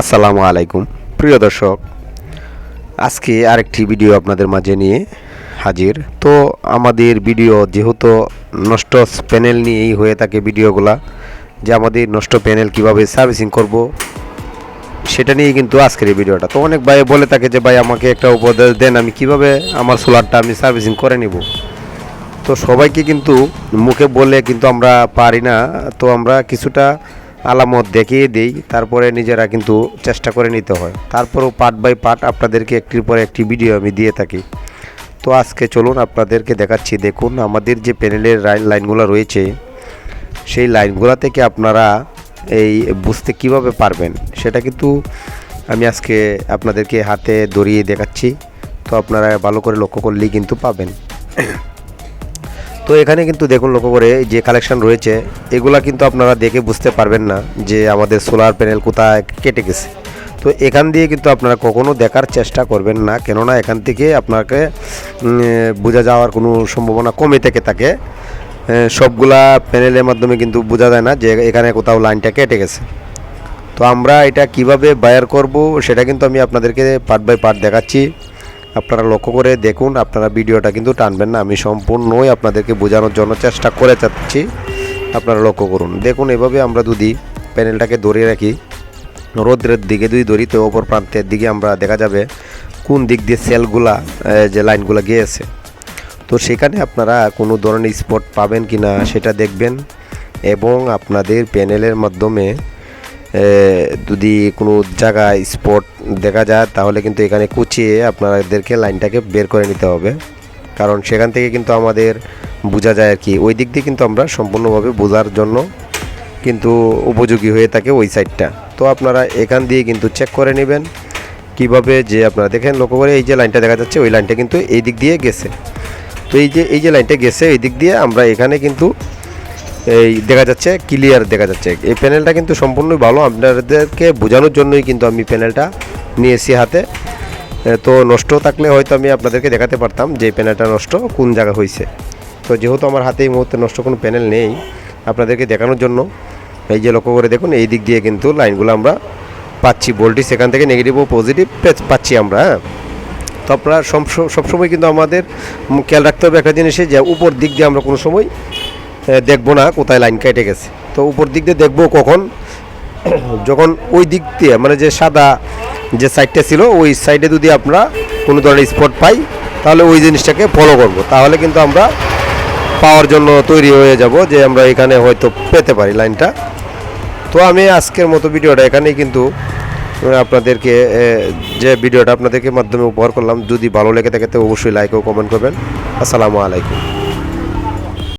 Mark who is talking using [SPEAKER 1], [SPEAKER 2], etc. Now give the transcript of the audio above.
[SPEAKER 1] আসসালামু আলাইকুম। প্রিয় দর্শক, আজকে আরেকটি ভিডিও আপনাদের মাঝে নিয়ে হাজির। তো আমাদের ভিডিও যেহেতু নষ্ট প্যানেল নিয়েই হয়ে থাকে ভিডিওগুলা, যে আমাদের নষ্ট প্যানেল কীভাবে সার্ভিসিং করব, সেটা নিয়ে কিন্তু আজকের এই ভিডিওটা। তো অনেক ভাই বলে থাকে যে, ভাই, আমাকে একটা উপদেশ দেন, আমি কীভাবে আমার সোলারটা আমি সার্ভিসিং করে নিব? তো সবাইকে কিন্তু মুখে বলে কিন্তু আমরা পারি না। তো আমরা কিছুটা আলামত দেখিয়ে দিই, তারপরে নিজেরা কিন্তু চেষ্টা করে নিতে হয়। তারপরেও পার্ট বাই পার্ট আপনাদেরকে একটির পর একটি ভিডিও আমি দিয়ে থাকি। তো আজকে চলুন আপনাদেরকে দেখাচ্ছি, দেখুন আমাদের যে প্যানেলের লাইনগুলো রয়েছে, সেই লাইনগুলো থেকে আপনারা এই বুঝতে কীভাবে পারবেন, সেটা কিন্তু আমি আজকে আপনাদেরকে হাতে ধরিয়ে দেখাচ্ছি। তো আপনারা ভালো করে লক্ষ্য করলেই কিন্তু পাবেন। তো এখানে কিন্তু দেখুন লক্ষ্য করে যে কালেকশন রয়েছে, এগুলা কিন্তু আপনারা দেখে বুঝতে পারবেন না যে আমাদের সোলার প্যানেল কোথায় কেটে গেছে। তো এখান দিয়ে কিন্তু আপনারা কখনো দেখার চেষ্টা করবেন না, কেননা এখান থেকে আপনাকে বোঝা যাওয়ার কোনো সম্ভাবনা কমে থেকে থাকে। সবগুলা প্যানেলের মাধ্যমে কিন্তু বোঝা যায় না যে এখানে কোথাও লাইনটা কেটে গেছে। তো আমরা এটা কীভাবে বায়ার করব, সেটা কিন্তু আমি আপনাদেরকে পার্ট বাই পার্ট দেখাচ্ছি। আপনারা লক্ষ্য করে দেখুন, আপনারা ভিডিওটা কিন্তু টানবেন না। আমি সম্পূর্ণই আপনাদেরকে বোঝানোর জন্য চেষ্টা করে চাচ্ছি আপনারা লক্ষ্য করুন। দেখুন, এভাবে আমরা যদি প্যানেলটাকে ধরে রাখি, রোদ্রের দিকে যদি ধরি, তো ওপর প্রান্তের দিকে আমরা দেখা যাবে কোন দিক দিয়ে সেলগুলা যে লাইনগুলো গিয়েছে। তো সেখানে আপনারা কোনো ধরনের স্পট পাবেন কি না সেটা দেখবেন এবং আপনাদের প্যানেলের মাধ্যমে যদি কোনো জায়গায় স্পট দেখা যায়, তাহলে কিন্তু এখানে কুচিয়ে আপনাদেরকে লাইনটাকে বের করে নিতে হবে। কারণ সেখান থেকে কিন্তু আমাদের বোঝা যায় আর কি। ওই দিক দিয়ে কিন্তু আমরা সম্পূর্ণভাবে বোঝার জন্য কিন্তু উপযোগী হয়ে থাকে ওই সাইডটা তো আপনারা এখান দিয়ে কিন্তু চেক করে নেবেন কীভাবে যে আপনারা দেখেন, লক্ষ্য করে এই যে লাইনটা দেখা যাচ্ছে, ওই লাইনটা কিন্তু এই দিক দিয়ে গেছে। তো এই যে এই যে লাইনটা গেছে, এই দিক দিয়ে আমরা এখানে কিন্তু এই দেখা যাচ্ছে ক্লিয়ার দেখা যাচ্ছে। এই প্যানেলটা কিন্তু সম্পূর্ণই ভালো। আপনাদেরকে বোঝানোর জন্যই কিন্তু আমি প্যানেলটা নিয়েছি হাতে। তো নষ্ট থাকলে হয়তো আমি আপনাদেরকে দেখাতে পারতাম যে প্যানেলটা নষ্ট, কোন জায়গা হয়েছে। তো যেহেতু আমার হাতে এই মুহূর্তে নষ্ট কোনো প্যানেল নেই, আপনাদেরকে দেখানোর জন্য, এই যে লক্ষ্য করে দেখুন, এই দিক দিয়ে কিন্তু লাইনগুলো আমরা পাচ্ছি। ভোল্টেজ সেখান থেকে নেগেটিভ ও পজিটিভ পাচ্ছি আমরা হ্যাঁ। তো আপনারা সব- সবসময় কিন্তু আমাদের খেয়াল রাখতে হবে একটা জিনিসে যে উপর দিক দিয়ে আমরা কোনো সময় দেখব না কোথায় লাইন কেটে গেছে। তো উপর দিক দিয়ে দেখব কখন। যখন ওই দিক দিয়ে মানে যে সাদা যে সাইডটা ছিল, ওই সাইডে যদি আমরা কোনো ধরনের স্পট পাই, তাহলে ওই জিনিসটাকে ফলো করব। তাহলে কিন্তু আমরা পাওয়ার জন্য তৈরি হয়ে যাব যে আমরা এখানে হয়তো পেতে পারি লাইনটা। তো আমি আজকের মতো ভিডিওটা এখানেই কিন্তু আপনাদেরকে যে ভিডিওটা আপনাদেরকে মাধ্যমে উপহার করলাম। যদি ভালো লেগে থাকে, তো অবশ্যই লাইক ও কমেন্ট করবেন। আসসালামু আলাইকুম।